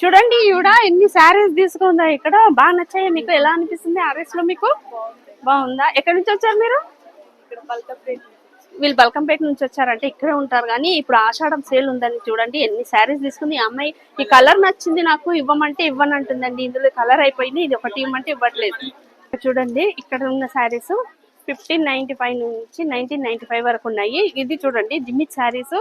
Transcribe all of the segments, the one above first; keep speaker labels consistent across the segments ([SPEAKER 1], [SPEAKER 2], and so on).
[SPEAKER 1] చూడండి ఈవిడ ఎన్ని శారీస్ తీసుకుందా ఇక్కడ? బాగా నచ్చాయి మీకు? ఎలా అనిపిస్తుంది ఆర్ఎస్లో మీకు? బాగుందా? ఎక్కడి నుంచి వచ్చారు మీరు? వీళ్ళు బల్కంపేట నుంచి వచ్చారంటే ఇక్కడే ఉంటారు కానీ ఇప్పుడు ఆషాఢం సేల్ ఉందని చూడండి ఎన్ని శారీస్ తీసుకుంది. ఈ అమ్మాయి ఈ కలర్ నచ్చింది నాకు ఇవ్వమంటే ఇవ్వనంటుందండి. ఇందులో కలర్ అయిపోయింది ఇది ఒకటి ఇవ్వమంటే ఇవ్వట్లేదు. ఇక్కడ చూడండి ఇక్కడ ఉన్న శారీస్ ఫిఫ్టీన్ నైన్టీ ఫైవ్ నుంచి నైన్టీన్ నైన్టీ ఫైవ్ వరకు ఉన్నాయి. ఇది చూడండి జిమ్మి శారీస్.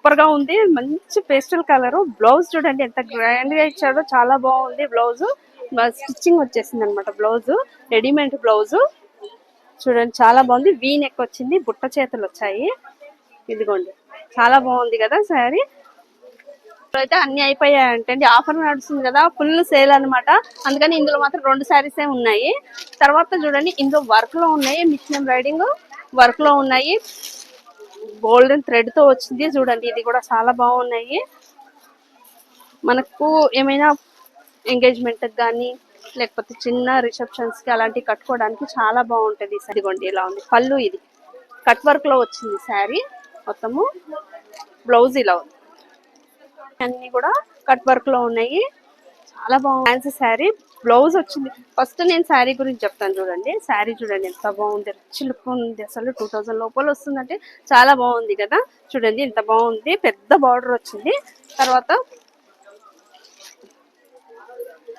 [SPEAKER 1] సూపర్గా ఉంది. మంచి పేస్టల్ కలర్. బ్లౌజ్ చూడండి ఎంత గ్రాండ్గా ఇచ్చాడో చాలా బాగుంది బ్లౌజ్. స్టిచ్చింగ్ వచ్చేసింది అనమాట బ్లౌజ్. Readymade blouse. చూడండి చాలా బాగుంది. వీ నెక్ వచ్చింది. బుట్ట చేతులు వచ్చాయి. ఇదిగోండి. చాలా బాగుంది కదా శారీ. అయితే అన్ని అయిపోయాయంటండి. ఆఫర్ నడుస్తుంది కదా. ఫుల్ సేల్ అనమాట అందుకని ఇందులో మాత్రం రెండు శారీసే ఉన్నాయి. తర్వాత చూడండి. ఇందులో వర్క్లో ఉన్నాయి. మిషన్ ఎంబ్రాయిడింగ్ వర్క్లో ఉన్నాయి. గోల్డెన్ థ్రెడ్తో వచ్చింది చూడండి ఇది కూడా చాలా బాగున్నాయి. మనకు ఏమైనా ఎంగేజ్మెంట్ కానీ లేకపోతే చిన్న రిసెప్షన్స్కి అలాంటివి కట్టుకోవడానికి చాలా బాగుంటది ఇదిగోండి ఇలా ఉంది. పళ్ళు ఇది. కట్ వర్క్లో వచ్చింది శారీ మొత్తము బ్లౌజ్ ఇలా ఉంది. అన్ని కూడా కట్ వర్క్లో ఉన్నాయి. చాలా బాగుంది. ఫ్యాన్సీ శారీ బ్లౌజ్ వచ్చింది. ఫస్ట్ నేను శారీ గురించి చెప్తాను చూడండి. శారీ చూడండి ఎంత బాగుంది. రిచ్ లుక్ ఉంది. అసలు టూ థౌజండ్ లోపల వస్తుందంటే చాలా బాగుంది కదా. చూడండి ఎంత బాగుంది. పెద్ద బార్డర్ వచ్చింది. తర్వాత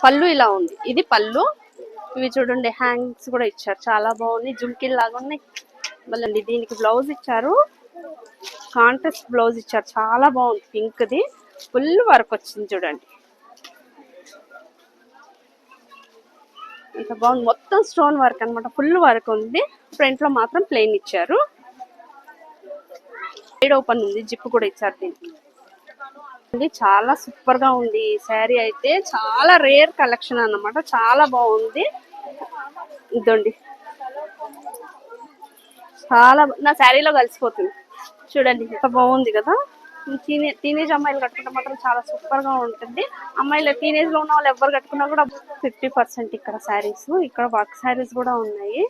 [SPEAKER 1] పళ్ళు ఇలా ఉంది. ఇది పళ్ళు. ఇవి చూడండి హ్యాంగ్స్ కూడా ఇచ్చారు. చాలా బాగుంది జుమ్కిల్ లాగా ఉన్నాయి. మళ్ళీ దీనికి బ్లౌజ్ ఇచ్చారు. కాంట్రాస్ట్ బ్లౌజ్ ఇచ్చారు. చాలా బాగుంది. Pink the. ఫుల్ వర్క్ వచ్చింది చూడండి. ఎంత బాగుంది. మొత్తం స్టోన్ వర్క్ అన్నమాట. ఫుల్ వర్క్ ఉంది. ఫ్రంట్లో మాత్రం ప్లెయిన్ ఇచ్చారు. సైడ్ ఓపెన్ ఉంది. జిప్ కూడా ఇచ్చారు దీనికి. ఇది చాలా సూపర్గా ఉంది ఈ శారీ అయితే. చాలా రేర్ కలెక్షన్ అన్నమాట. చాలా బాగుంది. ఇదండి చాలా నా శారీలో కలిసిపోతుంది. చూడండి ఎంత బాగుంది కదా. టీనే టీనేజ్ అమ్మాయిలు కట్టుకుంటే మాత్రం చాలా సూపర్గా ఉంటుంది. అమ్మాయిలు టీనేజ్లో ఉన్న వాళ్ళు ఎవరు కట్టుకున్నా కూడా ఫిఫ్టీ పర్సెంట్ ఇక్కడ శారీస్ ఇక్కడ వర్క్ శారీస్ కూడా ఉన్నాయి.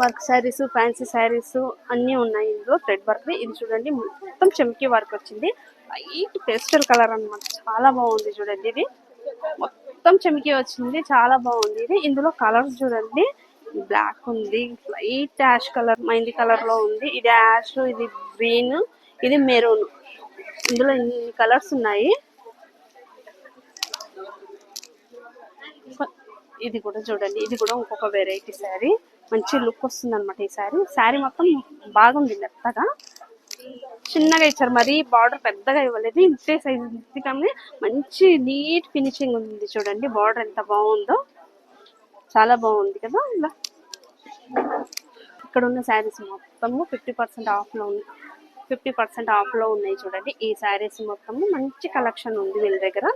[SPEAKER 1] వర్క్ శారీస్ ఫ్యాన్సీ శారీస్ అన్నీ ఉన్నాయి ఇందులో థ్రెడ్ వర్క్ ఇది చూడండి మొత్తం చెమ్కి వర్క్ వచ్చింది. లైట్ పేస్టల్ కలర్ అన్నమాట. చాలా బాగుంది చూడండి ఇది. మొత్తం చెమ్కి వచ్చింది చాలా బాగుంది ఇది. ఇందులో కలర్స్ చూడండి. బ్లాక్ ఉంది లైట్ యాష్ కలర్ మైంది కలర్లో ఉంది. ఇది యాష్ ఇది గ్రీన్ ఇది మెరూన్. ఇందులో ఇన్ని కలర్స్ ఉన్నాయి. ఇది కూడా చూడండి ఇది కూడా ఇంకొక వెరైటీ శారీ. మంచి లుక్ వస్తుంది అనమాట ఈ శారీ. శారీ మొత్తం బాగుంది మెత్తగా. చిన్నగా ఇచ్చారు మరి బార్డర్ పెద్దగా ఇవ్వలేదు ఇంతే సైజ్ ఉంది. కానీ మంచి నీట్ ఫినిషింగ్ ఉంది చూడండి బార్డర్ ఎంత బాగుందో. చాలా బాగుంది కదా ఇలా ఇక్కడ ఉన్న శారీస్ మొత్తము ఫిఫ్టీ పర్సెంట్ ఆఫ్లో ఉంది ఫిఫ్టీ పర్సెంట్ ఆఫ్లో ఉన్నాయి చూడండి. ఈ శారీస్ మొత్తము మంచి కలెక్షన్ ఉంది వీళ్ళ దగ్గర.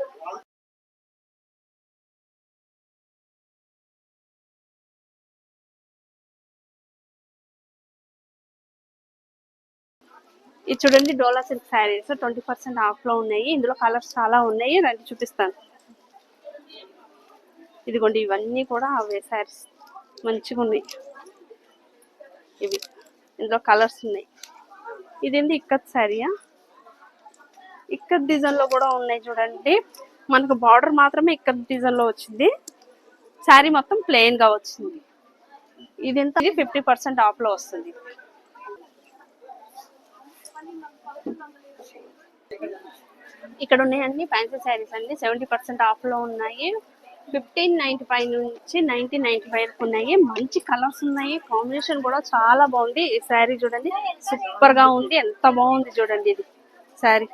[SPEAKER 1] ఇది చూడండి Dola silk saris. Twenty percent ఆఫ్లో ఉన్నాయి. ఇందులో కలర్స్ చాలా ఉన్నాయి. రండి చూపిస్తాను. ఇదిగోండి ఇవన్నీ కూడా అవే శారీస్. మంచిగా ఉన్నాయి ఇవి. ఇందులో కలర్స్ ఉన్నాయి. ఇదేంది? ఇక్కత్ శారీయా ఇక్కత్ డిజైన్లో కూడా ఉన్నాయి చూడండి. మనకు బార్డర్ మాత్రమే ఇక్కత్ డిజైన్లో వచ్చింది. శారీ మొత్తం ప్లెయిన్గా వచ్చింది. ఇది ఎంత ఫిఫ్టీ పర్సెంట్ ఆఫ్లో వస్తుంది. ఇక్కడ ఉన్నాయండి ఫ్యాన్సీ శారీస్ అండి. సెవెంటీ పర్సెంట్ ఆఫ్లో ఉన్నాయి. ఫిఫ్టీన్ నైన్టీ ఫైవ్ నుంచి నైన్టీన్ నైన్టీ ఫైవ్ వరకు ఉన్నాయి. మంచి కలర్స్ ఉన్నాయి. కాంబినేషన్ కూడా చాలా బాగుంది. ఈ శారీ చూడండి. సూపర్గా ఉంది. ఎంత బాగుంది చూడండి ఇది. శారీ.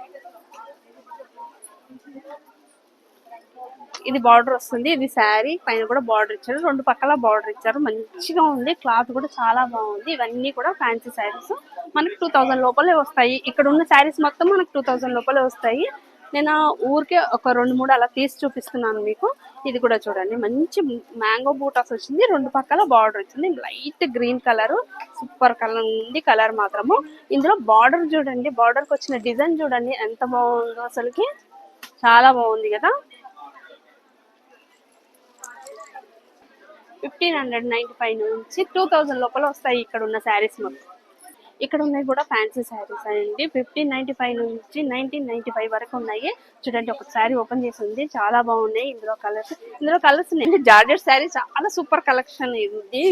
[SPEAKER 1] ఇది బార్డర్ వస్తుంది. ఇది శారీ. పైన కూడా బార్డర్ ఇచ్చారు. రెండు పక్కల బార్డర్ ఇచ్చారు. మంచిగా ఉంది. క్లాత్ కూడా చాలా బాగుంది. ఇవన్నీ కూడా ఫ్యాన్సీ శారీస్. మనకి టూ థౌజండ్ లోపలే వస్తాయి. ఇక్కడ ఉన్న శారీస్ మొత్తం మనకు టూ థౌజండ్ లోపలే వస్తాయి. నేను ఊరికే ఒక రెండు మూడు అలా తీసి చూపిస్తున్నాను మీకు. ఇది కూడా చూడండి. మంచి మ్యాంగో బూటాస్ వచ్చింది. రెండు పక్కల బార్డర్ వచ్చింది. Light green colour. Super colour ఉంది. కలర్ మాత్రము. ఇందులో బార్డర్ చూడండి. బార్డర్కి వచ్చిన డిజైన్ చూడండి. ఎంత బాగుందో అసలుకి. చాలా బాగుంది కదా. ఫిఫ్టీన్ హండ్రెడ్ నైన్టీ ఫైవ్ నుంచి టూ థౌజండ్ లోపల వస్తాయి. ఇక్కడ ఉన్న శారీస్ మొత్తం. ఇక్కడ ఉన్నాయి కూడా ఫ్యాన్సీ శారీస్ అండి. ఫిఫ్టీన్ నైన్టీ ఫైవ్ నుంచి నైన్టీన్ నైన్టీ ఫైవ్ వరకు ఉన్నాయి. చూడండి ఒక శారీ ఓపెన్ చేసి ఉంది. చాలా బాగున్నాయి. ఇందులో కలర్స్ ఇందులో కలర్స్ ఉన్నాయి. జార్జెట్ శారీ చాలా సూపర్ కలెక్షన్ ఇది.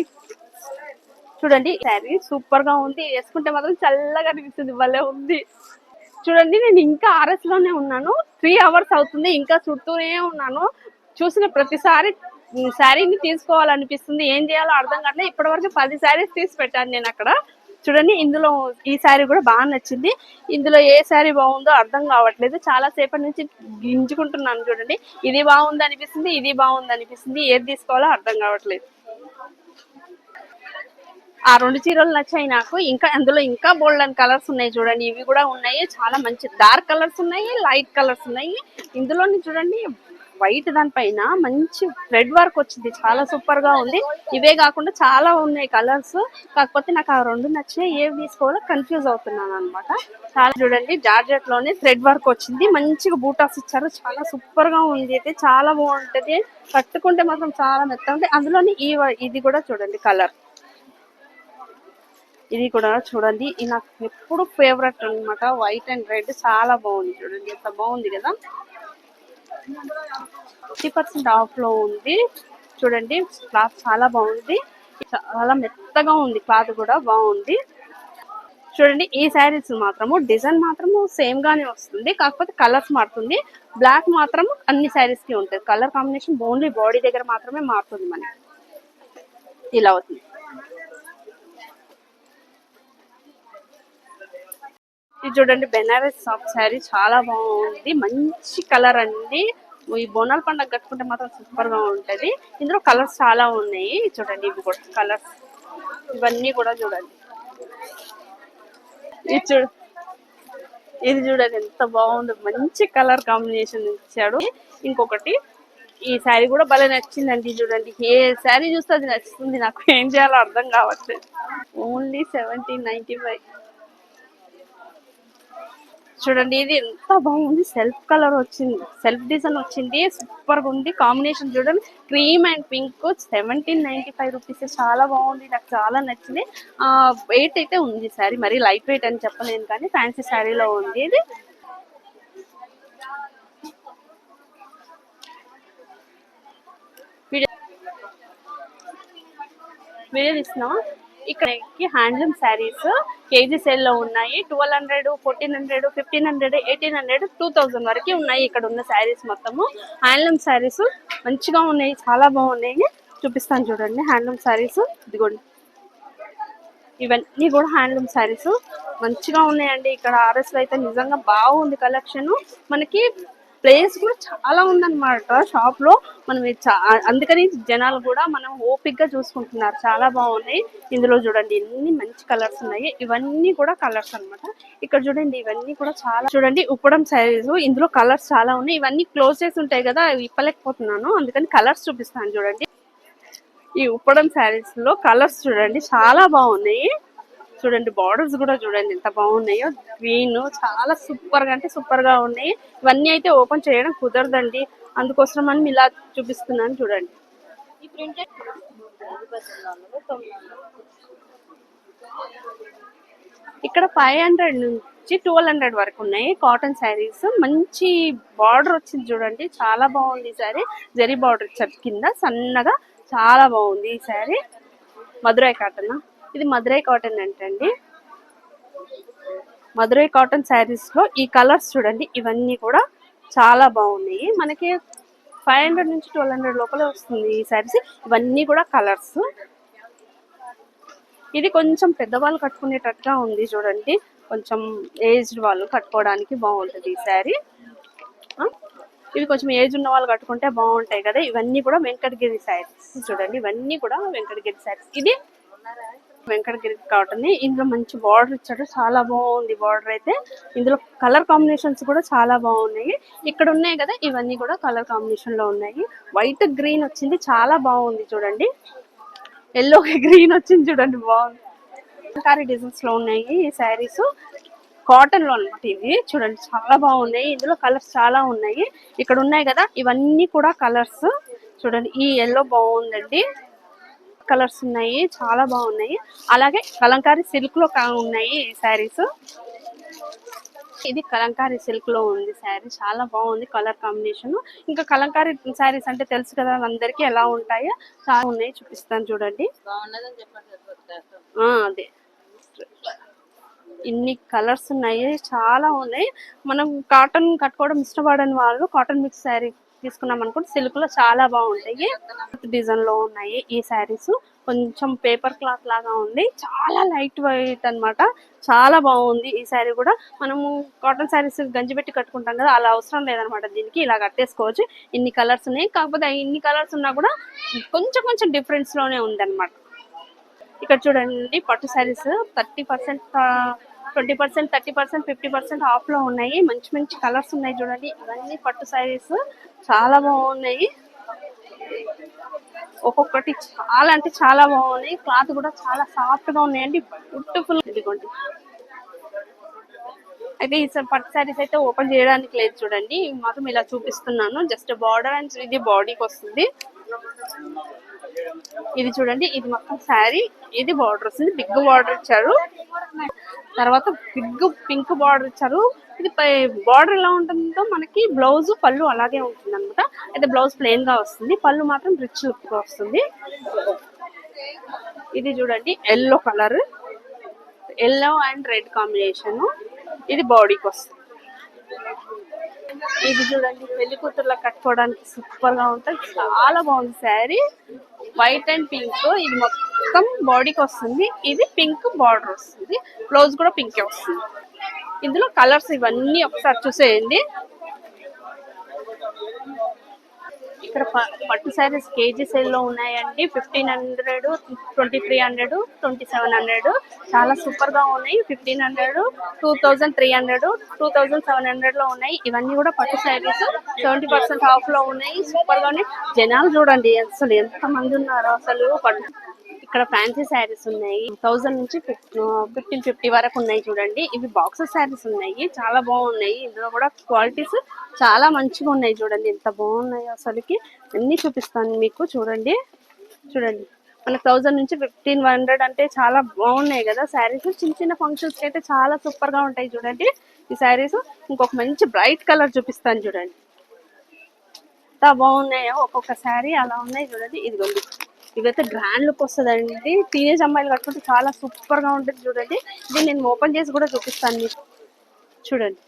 [SPEAKER 1] చూడండి శారీ సూపర్గా ఉంది. వేసుకుంటే మాత్రం చల్లగా అనిపిస్తుంది. భలే ఉంది. చూడండి నేను ఇంకా ఆర్ఎస్లోనే ఉన్నాను. త్రీ అవర్స్ అవుతుంది. ఇంకా చుట్టూనే ఉన్నాను. చూసిన ప్రతిసారి శారీని తీసుకోవాలనిపిస్తుంది. ఏం చేయాలో అర్థం కావట్లేదు. ఇప్పటి వరకు పది శారీస్ తీసి పెట్టాను నేను అక్కడ. చూడండి ఇందులో ఈ శారీ కూడా బాగా నచ్చింది. ఇందులో ఏ శారీ బాగుందో అర్థం కావట్లేదు. చాలా సేపటి నుంచి గింజుకుంటున్నాను చూడండి. ఇది బాగుంది అనిపిస్తుంది ఇది బాగుంది అనిపిస్తుంది. ఏది తీసుకోవాలో అర్థం కావట్లేదు. ఆ రెండు చీరలు నచ్చాయి నాకు. ఇంకా అందులో ఇంకా బోల్డ్ అండ్ కలర్స్ ఉన్నాయి చూడండి. ఇవి కూడా ఉన్నాయి. చాలా మంచి డార్క్ కలర్స్ ఉన్నాయి లైట్ కలర్స్ ఉన్నాయి. ఇందులోని చూడండి వైట్ దానిపైన మంచి థ్రెడ్ వర్క్ వచ్చింది. చాలా సూపర్గా ఉంది. ఇవే కాకుండా చాలా ఉన్నాయి కలర్స్ కాకపోతే నాకు ఆ రెండు నచ్చినాయి. ఏవి తీసుకోవాలో కన్ఫ్యూజ్ అవుతున్నాను అనమాట చాలా చూడండి జార్జెట్లోనే థ్రెడ్ వర్క్ వచ్చింది. మంచిగా బూటాస్ ఇచ్చారు. చాలా సూపర్గా ఉంది అయితే చాలా బాగుంటది. కట్టుకుంటే మాత్రం చాలా మెత్తగా ఉంది. అందులోని ఈ ఇది కూడా చూడండి కలర్ ఇది కూడా చూడండి. ఇది నాకు ఎప్పుడు ఫేవరెట్ అన్నమాట. వైట్ అండ్ రెడ్ చాలా బాగుంది. చూడండి ఎంత బాగుంది కదా. ఫిఫ్టీ పర్సెంట్ ఆఫ్లో ఉంది. చూడండి క్లాత్ చాలా బాగుంది. చాలా మెత్తగా ఉంది క్లాత్ కూడా బాగుంది. చూడండి ఈ శారీస్ మాత్రము డిజైన్ మాత్రము సేమ్ గానే వస్తుంది. కాకపోతే కలర్స్ మారుతుంది. బ్లాక్ మాత్రం అన్ని శారీస్కి ఉంటుంది. కలర్ కాంబినేషన్ ఓన్లీ బాడీ దగ్గర మాత్రమే మారుతుంది మనకి. ఇలా అవుతుంది. ఇది చూడండి బెనారస్ సాఫ్ట్ శారీ. చాలా బాగుంది. మంచి కలర్ అండి. ఈ బోనాల పండుగ కట్టుకుంటే మాత్రం సూపర్గా ఉంటది. ఇందులో కలర్స్ చాలా ఉన్నాయి. చూడండి ఇవి కూడా కలర్స్. ఇవన్నీ కూడా చూడండి. ఇది చూడ ఇది చూడండి ఎంత బాగుంది. మంచి కలర్ కాంబినేషన్ ఇచ్చాడు. ఇంకొకటి ఈ శారీ కూడా భలే నచ్చిందండి చూడండి. ఏ శారీ చూస్తే అది నచ్చుతుంది. నాకు ఏం చేయాలో అర్థం కావట్లేదు. Only seventeen ninety five. చూడండి ఇది ఎంత బాగుంది. సెల్ఫ్ కలర్ వచ్చింది. సెల్ఫ్ డిజైన్ వచ్చింది. సూపర్గా ఉంది. కాంబినేషన్ చూడండి. Cream and pink seventeen ninety five rupees చాలా బాగుంది. నాకు చాలా నచ్చింది. ఆ వెయిట్ అయితే ఉంది సారీ. మరి లైట్ వెయిట్ అని చెప్పలేను కానీ ఫ్యాన్సీ శారీలో ఉంది ఇది. వీడియో వీడియో తీస్తున్నావా? ఇక్కడ హ్యాండ్లూమ్ శారీస్ కేజీ సేల్లో ఉన్నాయి. Twelve hundred fourteen hundred fifteen hundred eighteen hundred two thousand వరకు ఉన్నాయి ఇక్కడ ఉన్న శారీస్ మొత్తము. హ్యాండ్లూమ్ శారీస్ మంచిగా ఉన్నాయి చాలా బాగున్నాయి. చూపిస్తాను చూడండి హ్యాండ్లూమ్ శారీస్. ఇదిగోండి. ఇవన్నీ కూడా హ్యాండ్లూమ్ శారీస్. మంచిగా ఉన్నాయండి. ఇక్కడ ఆర్ఎస్లో అయితే నిజంగా బాగుంది కలెక్షన్. మనకి ప్లేస్ కూడా చాలా ఉందన్నమాట. షాప్లో మనం అందుకని జనాలు కూడా మనం ఓపిక్గా చూసుకుంటున్నారు. చాలా బాగున్నాయి. ఇందులో చూడండి ఎన్ని మంచి కలర్స్ ఉన్నాయి. ఇవన్నీ కూడా కలర్స్ అన్నమాట. ఇక్కడ చూడండి ఇవన్నీ కూడా చాలా చూడండి ఉప్పడం సైజు ఇందులో కలర్స్ చాలా ఉన్నాయి. ఇవన్నీ క్లోజ్ చేసి ఉంటాయి కదా ఇప్పలేకపోతున్నాను అందుకని కలర్స్ చూపిస్తాను చూడండి. ఈ ఉప్పడం శారీస్లో కలర్స్ చూడండి చాలా బాగున్నాయి. చూడండి బార్డర్స్ కూడా చూడండి ఎంత బాగున్నాయో. గ్రీన్ చాలా సూపర్గా అంటే సూపర్గా ఉన్నాయి. ఇవన్నీ అయితే ఓపెన్ చేయడం కుదరదండి. అందుకోసం అని ఇలా చూపిస్తున్నాను చూడండి. ఇక్కడ ఫైవ్ హండ్రెడ్ నుంచి ట్వెల్వ్ హండ్రెడ్ వరకు ఉన్నాయి కాటన్ శారీస్ మంచి బార్డర్ వచ్చింది చూడండి. చాలా బాగుంది ఈ శారీ జరీ బార్డర్ కింద సన్నగా చాలా బాగుంది ఈ శారీ మధురై కాటన్? ఇది మధురై కాటన్ అంటండి. మధురై కాటన్ శారీస్లో ఈ కలర్స్ చూడండి ఇవన్నీ కూడా చాలా బాగున్నాయి. మనకి ఫైవ్ హండ్రెడ్ నుంచి ట్వెల్వ్ హండ్రెడ్ లోపలే వస్తుంది ఈ శారీస్. ఇవన్నీ కూడా కలర్స్. ఇది కొంచెం పెద్దవాళ్ళు కట్టుకునేటట్టుగా ఉంది చూడండి. కొంచెం ఏజ్డ్ వాళ్ళు కట్టుకోవడానికి బాగుంటుంది ఈ శారీ. ఇవి కొంచెం ఏజ్ ఉన్న వాళ్ళు కట్టుకుంటే బాగుంటాయి కదా. ఇవన్నీ కూడా వెంకటగిరి శారీస్ చూడండి. ఇవన్నీ కూడా వెంకటగిరి శారీస్. ఇది వెంకటగిరి కాటన్. ఇందులో మంచి బార్డర్ ఇచ్చాడు చాలా బాగుంది బార్డర్ అయితే. ఇందులో కలర్ కాంబినేషన్స్ కూడా చాలా బాగున్నాయి. ఇక్కడ ఉన్నాయి కదా ఇవన్నీ కూడా కలర్ కాంబినేషన్లో ఉన్నాయి. వైట్ గ్రీన్ వచ్చింది. చాలా బాగుంది చూడండి. ఎల్లో గ్రీన్ వచ్చింది చూడండి. బాగుంది. కారీ డిజైన్స్లో ఉన్నాయి ఈ శారీస్ కాటన్లో అన్నమాట ఇవి. చూడండి చాలా బాగున్నాయి. ఇందులో కలర్స్ చాలా ఉన్నాయి. ఇక్కడ ఉన్నాయి కదా ఇవన్నీ కూడా కలర్స్ చూడండి ఈ ఎల్లో బాగుందండి. కలర్స్ ఉన్నాయి చాలా బాగున్నాయి. అలాగే కలంకారీ సిల్క్లో ఉన్నాయి ఈ శారీస్. ఇది కలంకారీ సిల్క్లో ఉంది శారీ చాలా బాగుంది కలర్ కాంబినేషన్. ఇంకా కలంకారీ శారీస్ అంటే తెలుసు కదా అందరికి ఎలా ఉంటాయో చాలా ఉన్నాయి చూపిస్తాను చూడండి. అదే. ఇన్ని కలర్స్ ఉన్నాయి చాలా ఉన్నాయి. మనం కాటన్ కట్టుకోవడం ఇష్టపడని వాళ్ళు కాటన్ మిక్స్ శారీ తీసుకున్నాం అనుకుంటే సిల్క్లో చాలా బాగుంటాయి. డిజైన్లో ఉన్నాయి ఈ శారీస్ కొంచెం పేపర్ క్లాత్ లాగా ఉంది. చాలా లైట్ వెయిట్ అన్నమాట. చాలా బాగుంది ఈ శారీ కూడా. మనము కాటన్ శారీస్ గంజి పెట్టి కట్టుకుంటాం కదా అలా అవసరం లేదనమాట దీనికి. ఇలా కట్టేసుకోవచ్చు. ఇన్ని కలర్స్ ఉన్నాయి. కాకపోతే ఇన్ని కలర్స్ ఉన్నా కూడా కొంచెం కొంచెం డిఫరెన్స్లోనే ఉంది ఇక్కడ చూడండి పట్టు saris thirty percent twenty percent thirty percent fifty percent ఆఫ్లో ఉన్నాయి. మంచి మంచి కలర్స్ ఉన్నాయి చూడండి. ఇవన్నీ పట్టు శారీస్. చాలా బాగున్నాయి. ఒక్కొక్కటి చాలా అంటే చాలా బాగున్నాయి. క్లాత్ కూడా చాలా సాఫ్ట్గా ఉన్నాయండి. బ్యూటిఫుల్ ఇదిగోండి. అయితే ఈ పట్టు శారీస్ అయితే ఓపెన్ చేయడానికి లేదు చూడండి. మాత్రం ఇలా చూపిస్తున్నాను. జస్ట్ బార్డర్ అండ్ ఇది బాడీకి వస్తుంది. ఇది చూడండి. ఇది మొత్తం శారీ. ఇది బార్డర్ వస్తుంది. బిగ్ బార్డర్ ఇచ్చారు. తర్వాత బిగ్ పింక్ బార్డర్ ఇచ్చారు. ఇది బార్డర్ ఎలా ఉంటుందో మనకి బ్లౌజ్ పళ్ళు అలాగే ఉంటుంది అనమాట అయితే బ్లౌజ్ ప్లెయిన్గా వస్తుంది. పళ్ళు మాత్రం రిచ్ లుక్ వస్తుంది. ఇది చూడండి yellow colour. Yellow and red combination. ఇది బాడీకి వస్తుంది. ఇది చూడండి పెళ్ళి కూతుర్లో కట్టుకోవడానికి సూపర్గా ఉంటుంది. చాలా బాగుంది శారీ. వైట్ అండ్ పింక్ ఇది మొత్తం బాడీకి వస్తుంది. ఇది పింక్ బార్డర్ వస్తుంది. బ్లౌజ్ కూడా పింకే వస్తుంది. ఇందులో కలర్స్ ఇవన్నీ ఒకసారి చూసేయండి. ఇక్కడ ప- పట్టు శారీస్ కేజీ సేల్లో ఉన్నాయండి. Fifteen hundred twenty three hundred twenty seven hundred. చాలా సూపర్గా ఉన్నాయి. Fifteen hundred two thousand three hundred two thousand seven హండ్రెడ్లో ఉన్నాయి. ఇవన్నీ కూడా పట్టు శారీస్ సెవెంటీ పర్సెంట్ ఆఫ్లో ఉన్నాయి. సూపర్గా ఉన్నాయి. జనాలు చూడండి అసలు ఎంత మంది ఉన్నారో అసలు పట్టు ఇక్కడ ఫ్యాన్సీ శారీస్ ఉన్నాయి. థౌజండ్ నుంచి ఫిఫ్టీన్ ఫిఫ్టీ వరకు ఉన్నాయి చూడండి. ఇవి బాక్సెస్ శారీస్ ఉన్నాయి. చాలా బాగున్నాయి. ఇందులో కూడా క్వాలిటీస్ చాలా మంచిగా ఉన్నాయి చూడండి. ఎంత బాగున్నాయి అసలుకి. అన్ని చూపిస్తాను మీకు. చూడండి. చూడండి. మనకు థౌసండ్ నుంచి ఫిఫ్టీన్ హండ్రెడ్ అంటే చాలా బాగున్నాయి కదా శారీస్. చిన్న చిన్న ఫంక్షన్స్ అయితే చాలా సూపర్గా ఉంటాయి చూడండి. ఈ శారీస్ ఇంకొక మంచి బ్రైట్ కలర్ చూపిస్తాను చూడండి. ఎంత బాగున్నాయో ఒక్కొక్క శారీ అలా ఉన్నాయి చూడండి. ఇదిగోండి. ఇవైతే గ్రాండ్ లుక్ వస్తుందండి. టీనేజ్ అమ్మాయిలు కట్టుకుంటే చాలా సూపర్గా ఉంటుంది చూడండి. ఇది నేను ఓపెన్ చేసి కూడా చూపిస్తాను మీకు. చూడండి.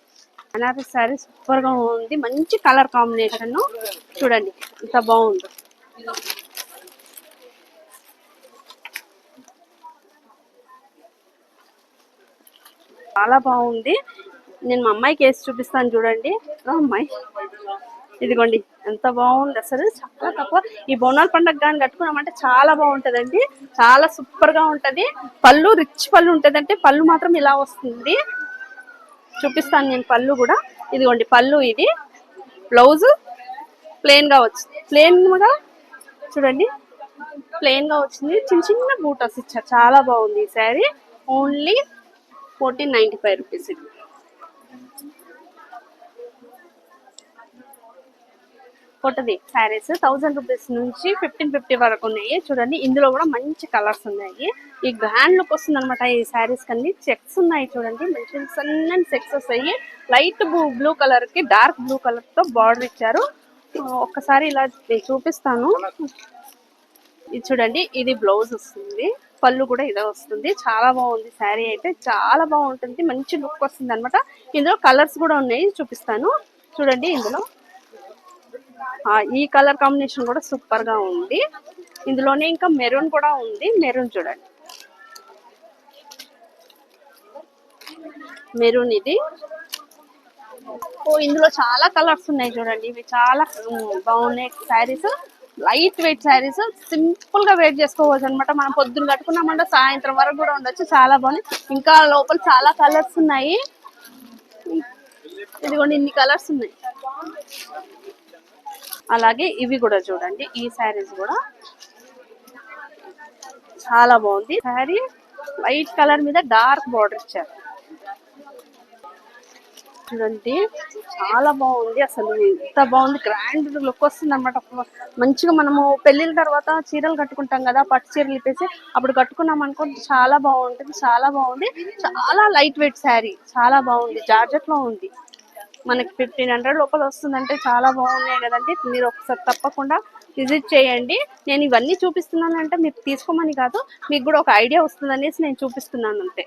[SPEAKER 1] బనారస్ శారీ సూపర్గా ఉంది. మంచి కలర్ కాంబినేషన్ చూడండి. ఎంత బాగుందో. చాలా బాగుంది. నేను మా అమ్మాయికి వేసి చూపిస్తాను చూడండి. అమ్మాయి. ఇదిగోండి ఎంత బాగుంది అసలు. చాలా తక్కువ. ఈ బోనాల పండుగ కానీ కట్టుకున్నామంటే చాలా బాగుంటుందండి. చాలా సూపర్గా ఉంటది. పళ్ళు రిచ్ పళ్ళు ఉంటదంటే పళ్ళు మాత్రం ఇలా వస్తుంది. చూపిస్తాను నేను పళ్ళు కూడా. ఇదిగోండి పళ్ళు ఇది. బ్లౌజ్ ప్లెయిన్గా వచ్చింది ప్లెయిన్గా చూడండి. ప్లెయిన్గా వచ్చింది. చిన్న చిన్న బూటాస్ ఇచ్చారు చాలా బాగుంది ఈ sari. Only fourteen ninety five rupees ఇది. కొట్టది శారీస్. థౌసండ్ రూపీస్ నుంచి ఫిఫ్టీన్ ఫిఫ్టీ వరకు ఉన్నాయి. చూడండి ఇందులో కూడా మంచి కలర్స్ ఉన్నాయి. ఈ గ్రాండ్ లుక్ వస్తుంది అనమాట ఈ శారీస్ కన్నీ. చెక్స్ ఉన్నాయి చూడండి మంచి సన్నని చెక్స్ వస్తాయి. లైట్ బ్లూ కలర్కి డార్క్ బ్లూ కలర్తో బార్డర్ ఇచ్చారు. ఒక్కసారి ఇలా చూపిస్తాను. ఇది చూడండి ఇది బ్లౌజ్ వస్తుంది. పళ్ళు కూడా ఇదే వస్తుంది. చాలా బాగుంది శారీ అయితే. చాలా బాగుంటుంది. మంచి లుక్ వస్తుంది అనమాట ఇందులో కలర్స్ కూడా ఉన్నాయి. చూపిస్తాను. చూడండి ఇందులో. ఈ కలర్ కాంబినేషన్ కూడా సూపర్గా ఉంది. ఇందులోనే ఇంకా మెరూన్ కూడా ఉంది. మెరూన్ చూడండి. మెరూన్ ఇది. ఓ ఇందులో చాలా కలర్స్ ఉన్నాయి చూడండి. ఇవి చాలా బాగున్నాయి శారీస్. Light weight saris. సింపుల్గా వెయిట్ చేసుకోవచ్చు అనమాట మనం పొద్దున్న కట్టుకున్నామంటే సాయంత్రం వరకు కూడా ఉండొచ్చు. చాలా బాగున్నాయి. ఇంకా లోపల చాలా కలర్స్ ఉన్నాయి. ఇదిగోండి ఇన్ని కలర్స్ ఉన్నాయి. అలాగే ఇవి కూడా చూడండి ఈ శారీస్ కూడా. చాలా బాగుంది. శారీ వైట్ కలర్ మీద డార్క్ బార్డర్ ఇచ్చారు. చూడండి చాలా బాగుంది అసలు. ఎంత బాగుంది గ్రాండ్ లుక్ వస్తుంది అనమాట మంచిగా మనము పెళ్ళిల తర్వాత చీరలు కట్టుకుంటాం కదా పట్టు చీరలు ఇప్పేసి అప్పుడు కట్టుకున్నాం అనుకో చాలా బాగుంటుంది చాలా బాగుంది. చాలా లైట్ వెయిట్ శారీ చాలా బాగుంది జార్జెట్లో ఉంది. మనకి ఫిఫ్టీన్ హండ్రెడ్ లోపల వస్తుందంటే చాలా బాగున్నాయి కదండి. మీరు ఒకసారి తప్పకుండా విజిట్ చేయండి. నేను ఇవన్నీ చూపిస్తున్నాను అంటే మీరు తీసుకోమని కాదు మీకు కూడా ఒక ఐడియా వస్తుంది అనేసి నేను చూపిస్తున్నాను అంతే.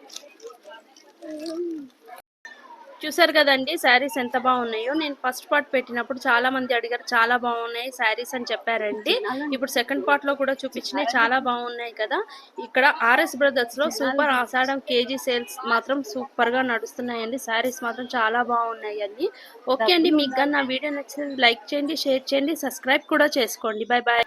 [SPEAKER 1] చూసారు కదండి శారీస్ ఎంత బాగున్నాయో. నేను ఫస్ట్ పార్ట్ పెట్టినప్పుడు చాలా మంది అడిగారు చాలా బాగున్నాయి శారీస్ అని చెప్పారండి. ఇప్పుడు సెకండ్ పార్ట్లో కూడా చూపించినాయి చాలా బాగున్నాయి కదా. ఇక్కడ ఆర్ఎస్ బ్రదర్స్లో సూపర్ ఆషాఢం కేజీ సేల్స్ మాత్రం సూపర్గా నడుస్తున్నాయండి. శారీస్ మాత్రం చాలా బాగున్నాయి అండి. ఓకే అండి మీకు కానీ నా వీడియో నచ్చింది లైక్ చేయండి షేర్ చేయండి సబ్స్క్రైబ్ కూడా చేసుకోండి. Bye bye